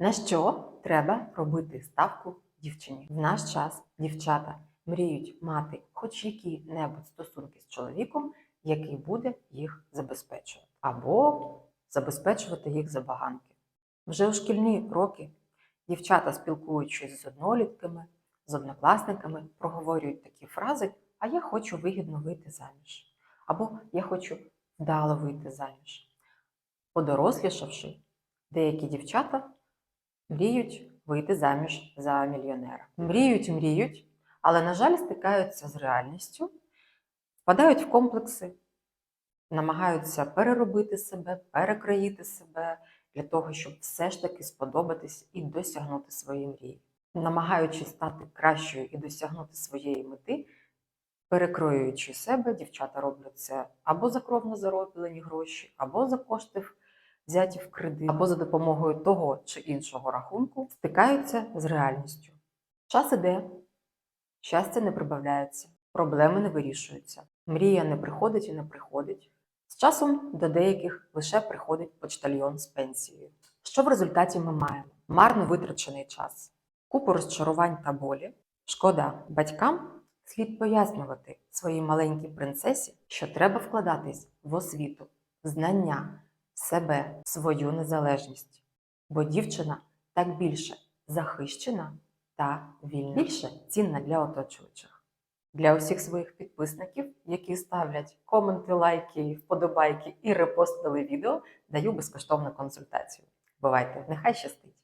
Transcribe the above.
На що треба робити ставку дівчині? В наш час дівчата мріють мати хоч які-небудь стосунки з чоловіком, який буде їх забезпечувати, або забезпечувати їх забаганки. Вже у шкільні роки дівчата, спілкуючись з однолітками, з однокласниками, проговорюють такі фрази: А я хочу вигідно вийти заміж, або я хочу вдало вийти заміж. Подорослішавши, деякі дівчата мріють вийти заміж за мільйонера. Мріють, мріють, але, на жаль, стикаються з реальністю, впадають в комплекси, намагаються переробити себе, перекроїти себе для того, щоб все ж таки сподобатись і досягнути своєї мрії. Намагаючись стати кращою і досягнути своєї мети, перекроюючи себе, дівчата роблять це або за кровно зароблені гроші, або за кошти взяті в кредит, або за допомогою того чи іншого рахунку, стикаються з реальністю. Час іде, щастя не прибавляється, проблеми не вирішуються, мрія не приходить і не приходить. З часом до деяких лише приходить почтальйон з пенсією. Що в результаті ми маємо? Марно витрачений час, купу розчарувань та болі. Шкода батькам слід пояснювати своїй маленькій принцесі, що треба вкладатись в освіту, знання, себе, свою незалежність. Бо дівчина так більше захищена та вільна, більше цінна для оточуючих. Для усіх своїх підписників, які ставлять коменти, лайки, вподобайки і репостили відео, даю безкоштовну консультацію. Бувайте, нехай щастить!